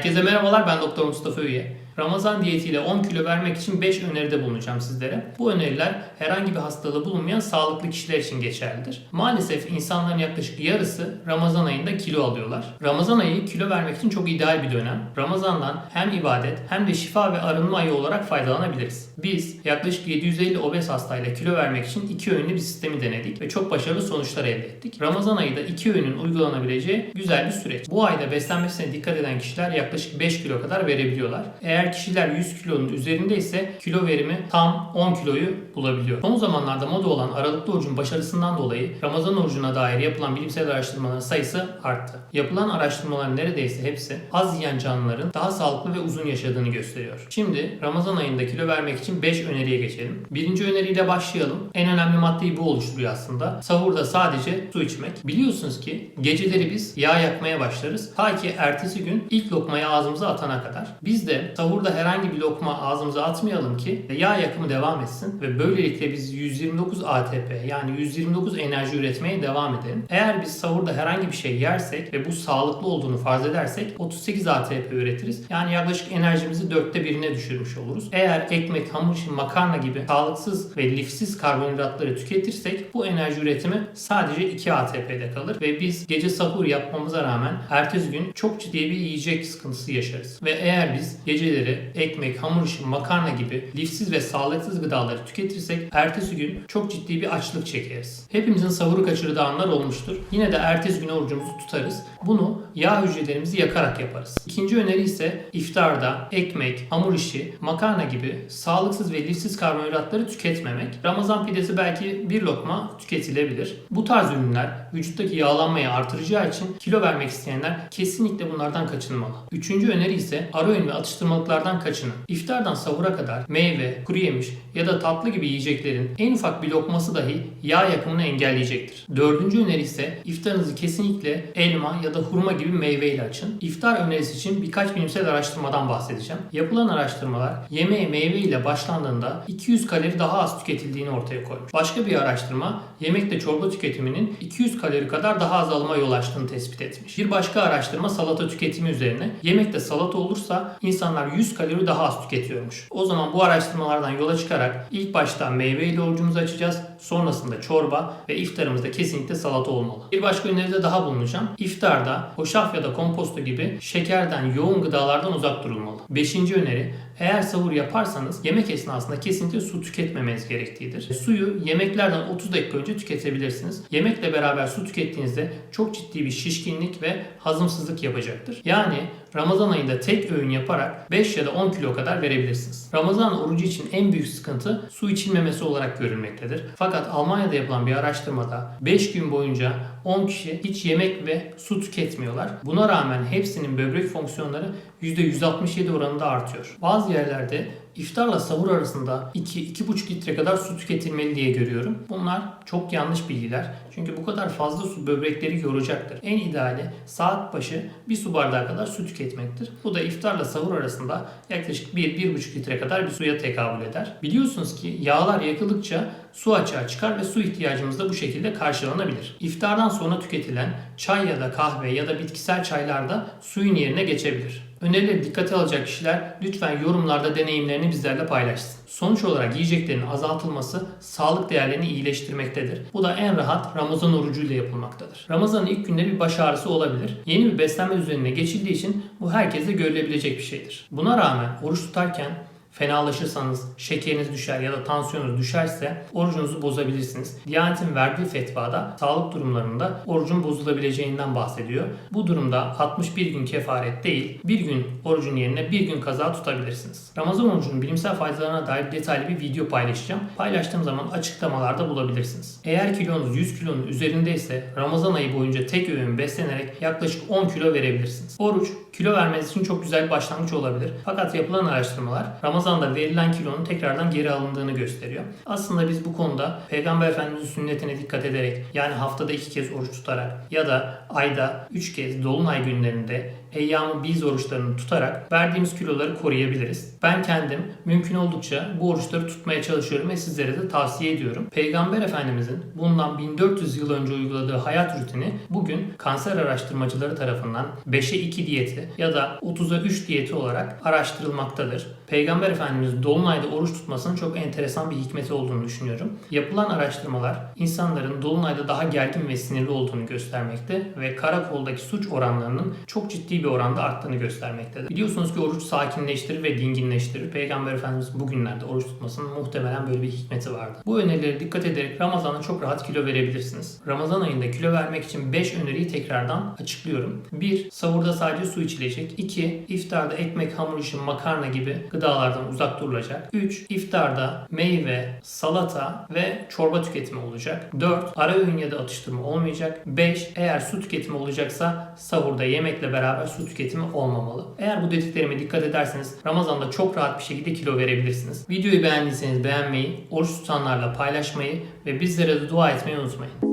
Herkese merhabalar ben Doktor Mustafa Üye. Ramazan diyetiyle 10 kilo vermek için 5 öneride bulunacağım sizlere. Bu öneriler herhangi bir hastalığı bulunmayan sağlıklı kişiler için geçerlidir. Maalesef insanların yaklaşık yarısı Ramazan ayında kilo alıyorlar. Ramazan ayı kilo vermek için çok ideal bir dönem. Ramazandan hem ibadet hem de şifa ve arınma ayı olarak faydalanabiliriz. Biz yaklaşık 750 obez hastayla kilo vermek için iki öğünlü bir sistemi denedik ve çok başarılı sonuçlar elde ettik. Ramazan ayı da iki öğünün uygulanabileceği güzel bir süreç. Bu ayda beslenmesine dikkat eden kişiler yaklaşık 5 kilo kadar verebiliyorlar. Eğer kişiler 100 kilonun üzerinde ise kilo verimi tam 10 kiloyu bulabiliyor. Son zamanlarda moda olan aralıklı orucun başarısından dolayı Ramazan orucuna dair yapılan bilimsel araştırmaların sayısı arttı. Yapılan araştırmaların neredeyse hepsi az yiyen canlıların daha sağlıklı ve uzun yaşadığını gösteriyor. Şimdi Ramazan ayında kilo vermek için 5 öneriye geçelim. Birinci öneriyle başlayalım. En önemli maddeyi bu oluşturuyor aslında. Sahurda sadece su içmek. Biliyorsunuz ki geceleri biz yağ yakmaya başlarız. Ta ki ertesi gün ilk lokmayı ağzımıza atana kadar. Biz de sahurda herhangi bir lokma ağzımıza atmayalım ki yağ yakımı devam etsin ve böylelikle biz 129 ATP yani 129 enerji üretmeye devam edelim. Eğer biz sahurda herhangi bir şey yersek ve bu sağlıklı olduğunu farz edersek 38 ATP üretiriz. Yani yaklaşık enerjimizi dörtte birine düşürmüş oluruz. Eğer ekmek, hamur makarna gibi sağlıksız ve lifsiz karbonhidratları tüketirsek bu enerji üretimi sadece 2 ATP'de kalır ve biz gece sahur yapmamıza rağmen ertesi gün çok ciddi bir yiyecek sıkıntısı yaşarız. Ve eğer biz geceleri ekmek, hamur işi, makarna gibi lifsiz ve sağlıksız gıdaları tüketirsek ertesi gün çok ciddi bir açlık çekeriz. Hepimizin sahuru kaçırdığı anlar olmuştur. Yine de ertesi gün orucumuzu tutarız. Bunu yağ hücrelerimizi yakarak yaparız. İkinci öneri ise iftarda ekmek, hamur işi, makarna gibi sağlıksız ve lifsiz karbonhidratları tüketmemek. Ramazan pidesi belki bir lokma tüketilebilir. Bu tarz ürünler vücuttaki yağlanmayı artıracağı için kilo vermek isteyenler kesinlikle bunlardan kaçınmalı. Üçüncü öneri ise ara öğün ve atıştırmalıklardan kaçının. İftardan sahura kadar meyve, kuru yemiş ya da tatlı gibi yiyeceklerin en ufak bir lokması dahi yağ yakımını engelleyecektir. Dördüncü öneri ise iftarınızı kesinlikle elma ya da hurma gibi meyveyle açın. İftar önerisi için birkaç bilimsel araştırmadan bahsedeceğim. Yapılan araştırmalar yemeğe meyve ile başlandığında 200 kalori daha az tüketildiğini ortaya koymuş. Başka bir araştırma yemekte çorba tüketiminin 200 kalori kadar daha azalıma yol açtığını tespit etmiş. Bir başka araştırma salata tüketimi üzerine yemekte salata olursa insanlar 100 kalori daha az tüketiyormuş. O zaman bu araştırmalardan yola çıkarak ilk başta meyve ile orucumuzu açacağız. Sonrasında çorba ve iftarımızda kesinlikle salata olmalı. Bir başka öneride daha bulunacağım. İftarda hoşaf ya da komposto gibi şekerden, yoğun gıdalardan uzak durulmalı. Beşinci öneri eğer sahur yaparsanız yemek esnasında kesinlikle su tüketmemeniz gerektiğidir. Suyu yemeklerden 30 dakika önce tüketebilirsiniz. Yemekle beraber su tükettiğinizde çok ciddi bir şişkinlik ve hazımsızlık yapacaktır. Yani Ramazan ayında tek öğün yaparak 5 ya da 10 kilo kadar verebilirsiniz. Ramazan orucu için en büyük sıkıntı su içilmemesi olarak görülmektedir. Fakat Almanya'da yapılan bir araştırmada 5 gün boyunca 10 kişi hiç yemek ve su tüketmiyorlar. Buna rağmen hepsinin böbrek fonksiyonları %167 oranında artıyor. Bazı yerlerde iftarla sahur arasında 2-2,5 litre kadar su tüketilmeli diye görüyorum. Bunlar çok yanlış bilgiler. Çünkü bu kadar fazla su böbrekleri yoracaktır. En ideali saat başı bir su bardağı kadar su tüketmektir. Bu da iftarla sahur arasında yaklaşık 1-1,5 litre kadar bir suya tekabül eder. Biliyorsunuz ki yağlar yakıldıkça su açığa çıkar ve su ihtiyacımız da bu şekilde karşılanabilir. İftardan sonra tüketilen çay ya da kahve ya da bitkisel çaylar da suyun yerine geçebilir. Önerileri dikkate alacak kişiler lütfen yorumlarda deneyimlerini bizlerle paylaşsın. Sonuç olarak yiyeceklerin azaltılması sağlık değerlerini iyileştirmektedir. Bu da en rahat Ramazan orucuyla yapılmaktadır. Ramazan'ın ilk günleri bir baş ağrısı olabilir. Yeni bir beslenme düzenine geçildiği için bu herkese görülebilecek bir şeydir. Buna rağmen oruç tutarken fenalaşırsanız, şekeriniz düşer ya da tansiyonunuz düşerse orucunuzu bozabilirsiniz. Diyanet'in verdiği fetvada sağlık durumlarında orucun bozulabileceğinden bahsediyor. Bu durumda 61 gün kefaret değil, bir gün orucun yerine bir gün kaza tutabilirsiniz. Ramazan orucunun bilimsel faydalarına dair detaylı bir video paylaşacağım. Paylaştığım zaman açıklamalarda bulabilirsiniz. Eğer kilonuz 100 kilonun üzerindeyse Ramazan ayı boyunca tek öğün beslenerek yaklaşık 10 kilo verebilirsiniz. Oruç kilo vermeniz için çok güzel bir başlangıç olabilir. Fakat yapılan araştırmalar Ramazan'da verilen kilonun tekrardan geri alındığını gösteriyor. Aslında biz bu konuda Peygamber Efendimiz'in sünnetine dikkat ederek yani haftada iki kez oruç tutarak ya da ayda üç kez dolunay günlerinde Eyyam-ı Biz oruçlarını tutarak verdiğimiz kiloları koruyabiliriz. Ben kendim mümkün oldukça bu oruçları tutmaya çalışıyorum ve sizlere de tavsiye ediyorum. Peygamber Efendimizin bundan 1400 yıl önce uyguladığı hayat rutini bugün kanser araştırmacıları tarafından 5'e 2 diyeti ya da 30'a 3 diyeti olarak araştırılmaktadır. Peygamber Efendimiz Dolunay'da oruç tutmasının çok enteresan bir hikmeti olduğunu düşünüyorum. Yapılan araştırmalar insanların Dolunay'da daha gergin ve sinirli olduğunu göstermekte ve karakoldaki suç oranlarının çok ciddi bir oranda arttığını göstermektedir. Biliyorsunuz ki oruç sakinleştirir ve dinginleştirir. Peygamber Efendimiz bugünlerde oruç tutmasının muhtemelen böyle bir hikmeti vardı. Bu önerileri dikkat ederek Ramazan'da çok rahat kilo verebilirsiniz. Ramazan ayında kilo vermek için 5 öneriyi tekrardan açıklıyorum. 1. Sahurda sadece su içilecek. 2. İftarda ekmek, hamur işi, makarna gibi gıdalardan uzak durulacak. 3. İftarda meyve, salata ve çorba tüketimi olacak. 4. Ara öğün ya da atıştırma olmayacak. 5. Eğer su tüketimi olacaksa sahurda yemekle beraber su tüketimi olmamalı. Eğer bu dediklerime dikkat ederseniz Ramazan'da çok rahat bir şekilde kilo verebilirsiniz. Videoyu beğendiyseniz beğenmeyi, oruç tutanlarla paylaşmayı ve bizlere de dua etmeyi unutmayın.